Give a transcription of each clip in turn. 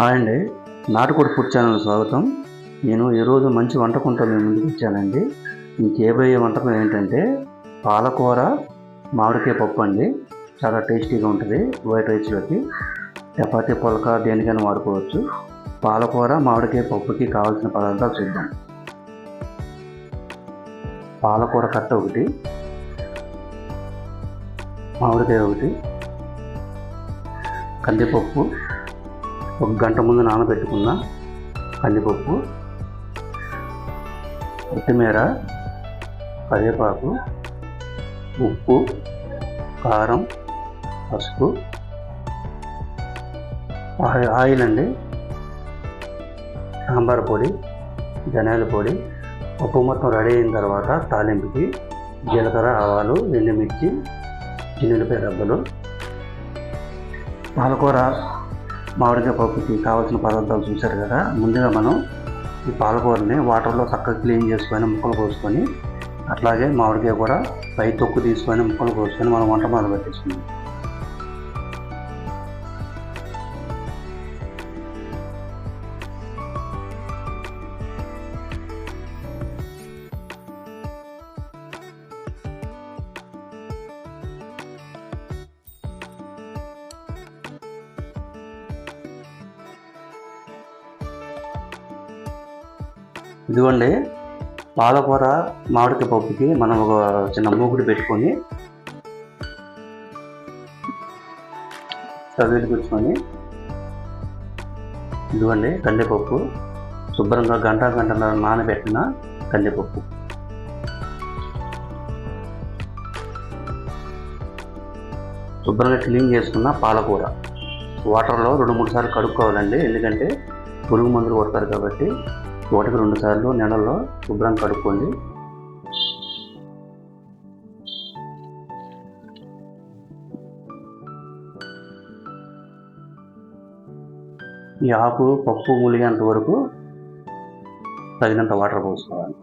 Hi అండి. నాటుకోడి food channel స్వాగతం. నేను ఈరోజు మంచి వంటకంతో మీ ముందుకు వచ్చానండి. ఇంకేబోయే వంటకం ఏంటంటే పాలకూర మామిడికాయ పప్పు అండి. చాలా టేస్టీగా ఉంటుంది వైట్ రైస్లోకి. చపాతీ పులక దేనికైనా వాడుకోవచ్చు. పాలకూర మామిడికాయ పప్పుకి కావాల్సిన పదార్థాలు చూద్దాం. పాలకూర కట్ట ఒకటి. మామిడికాయ ఒకటి. కందిపప్పు. ఒక గంట ముందు నానబెట్టుకున్న కందిపప్పు కొత్తిమీర కరివేపాకు ఉప్పు కారం పసుపు ఆయిల్ అండి. సాంబార్ పొడి ధనియాల పొడి ఉప్పు మొత్తం రెడీ అయిన తర్వాత తాలింపుకి జీలకర్ర ఆవాలు ఎండుమిర్చి చిన్నులపాయ రబ్బలు పాలకూర మామిడికాయ పప్పుకి కావాల్సిన పదార్థాలు చూశారు కదా ముందుగా మనం ఈ పాలకూరని వాటర్లో చక్కగా క్లీన్ చేసుకొని ముక్కలు కోసుకొని అట్లాగే మామిడికాయ కూడా పై తొక్కు తీసుకొని ముక్కలు కోసుకొని మనం వంట మొదలు పెట్టేసుకుందాం ఇదిగోండి పాలకూర మామిడికాయ పప్పుకి మనం ఒక చిన్న మూకుడు పెట్టుకొని స్టవ్ కూర్చొని ఇదిగోండి కందిపప్పు. శుభ్రంగా గంట గంట నానబెట్టిన కందిపప్పు. శుభ్రంగా క్లీన్ చేసుకున్న పాలకూర. వాటర్లో రెండు మూడు సార్లు కడుక్కోవాలండి ఎందుకంటే పురుగు మందులు కొడతారు కాబట్టి ఒకటికి రెండు సార్లు నెలలో శుభ్రం కడుక్కోండి. ఈ ఆకు పప్పు ములిగేంత వరకు తగినంత వాటర్ పోసుకోవాలి.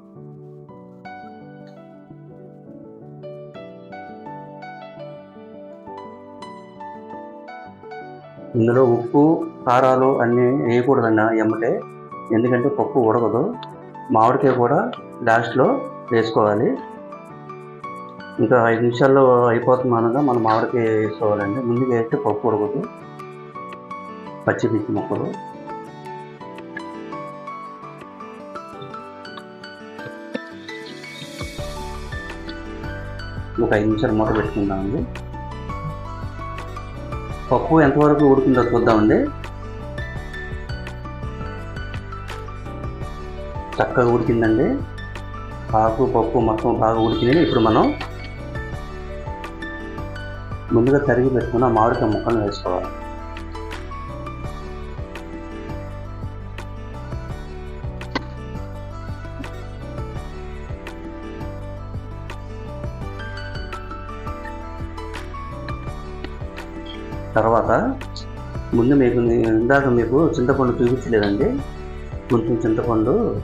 ఇందులో ఉప్పు కారాలు అన్నీ వేయకూడదన్న ఎమ్మటే ఎందుకంటే పప్పు ఉడకదు. మామిడికాయ కూడా లాస్ట్లో వేసుకోవాలి. ఇంకా ఐదు నిమిషాల్లో అయిపోతుంది అనగా మనం మామిడికాయ వేసుకోవాలండి. ముందుగా వేస్తే పప్పు ఉడకదు పచ్చిమిర్చి మొక్కలు. ముక్కలు ఒక ఐదు నిమిషాలు మూట పెట్టుకుందామండి. పప్పు ఎంతవరకు ఉడుకుందో చూద్దామండి. చక్కగా ఉడికిందండి. ఆకు పప్పు మొత్తం బాగా ఉడికిందని ఇప్పుడు మనం ముందుగా తరిగి పెట్టుకున్న మామిడికాయ ముక్కలను వేసుకోవాలి. తర్వాత ముందు మీకు ఇందాక మీకు చింతపండు చూపించలేదండి. కొంచెం చింతపండు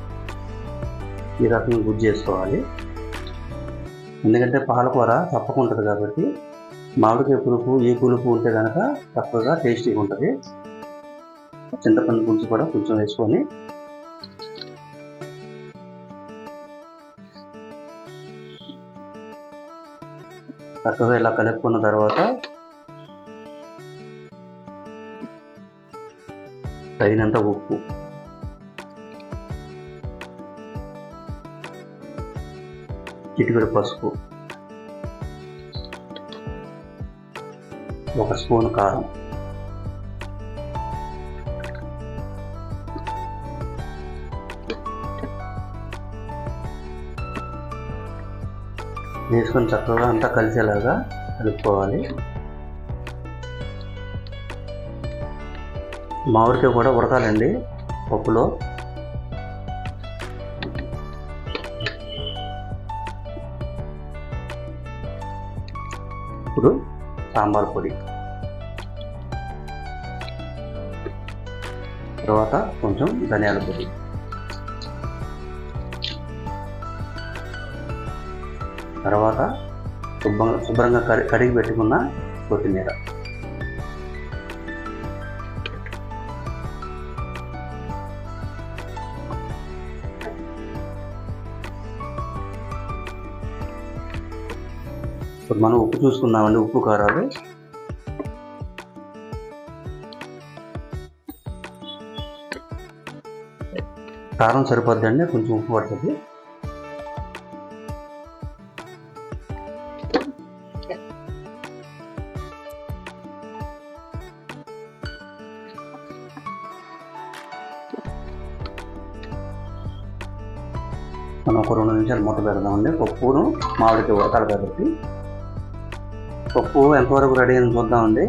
ఈ రకంగా గుజ్జు చేసుకోవాలి. ఎందుకంటే పాలకూర తప్పకుంటుంది కాబట్టి మామిడికాయ పులుపు ఈ పులుపు ఉంటే కనుక తక్కువగా టేస్టీగా ఉంటుంది. చింతపండు పులుసు కూడా కొంచెం వేసుకొని చక్కగా ఇలా కలుపుకున్న తర్వాత తగినంత ఉప్పు చిటికెడు పసుపు ఒక స్పూన్ కారం వేసుకొని చక్కగా అంతా కలిసేలాగా కలుపుకోవాలి. మామిడికాయ కూడా ఉడకాలండి పప్పులో. ఇప్పుడు సాంబార్ పొడి. తర్వాత కొంచెం ధనియాల పొడి. తర్వాత శుభ్రంగా శుభ్రంగా కడి కడిగి పెట్టుకున్న కొత్తిమీర. ఇప్పుడు మనం ఉప్పు చూసుకుందామండి ఉప్పు కారాలు. కారం సరిపోద్దండి కొంచెం ఉప్పు పడుతుంది. మనం ఒక రెండు నిమిషాలు మూత పెడదామండి. పప్పును మామిడికి ఉడకాలి కాబట్టి పప్పు ఎంతవరకు రెడీ అని చూద్దామండి.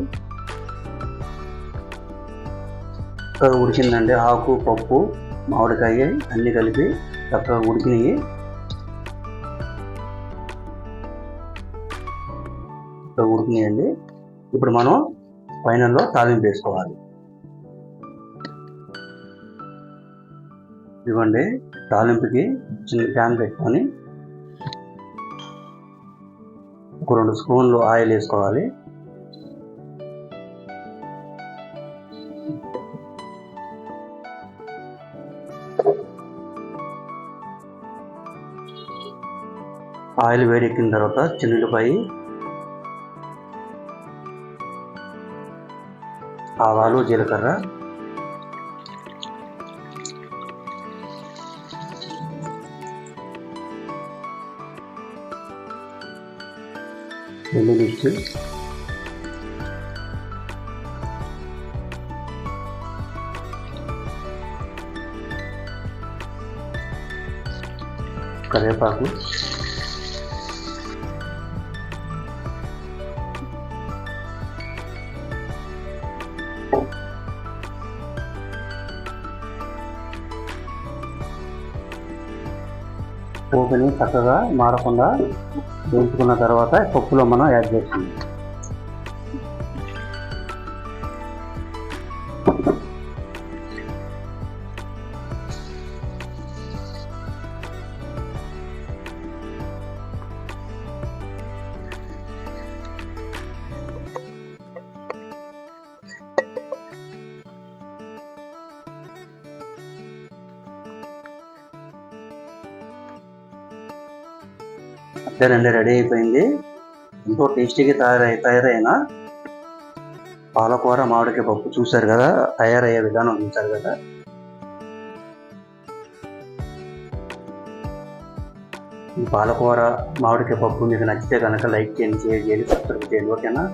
చక్కగా ఉడికిందండి. ఆకు పప్పు మామిడికాయ అన్నీ కలిపి చక్కగా ఉడికినాయి. ఉడికినాయండి. ఇప్పుడు మనం ఫైనల్లో తాలింపు వేసుకోవాలి. ఇవ్వండి. తాలింపుకి చిన్న ప్యాన్ పెట్టుకొని ఒక రెండు స్పూన్లు ఆయిల్ వేసుకోవాలి. ఆయిల్ వేడెక్కిన తర్వాత చిన్నులపాయి ఆవాలు జీలకర్ర వెల్లుల్లిచ్చి కరివేపాకు. పోపుని చక్కగా మారకుండా వేయించుకున్న తర్వాత పప్పులో మనం యాడ్ చేస్తుంది అంతేనండి రెడీ అయిపోయింది. ఎంతో టేస్టీగా తయారై తయారైన పాలకూర మామిడికాయ పప్పు చూశారు కదా? తయారయ్యే విధానం చూశారు కదా? ఈ పాలకూర మామిడికాయ పప్పు మీకు నచ్చితే కనుక లైక్ చేయండి షేర్ చేయండి సబ్స్క్రైబ్ చేయండి. ఓకేనా?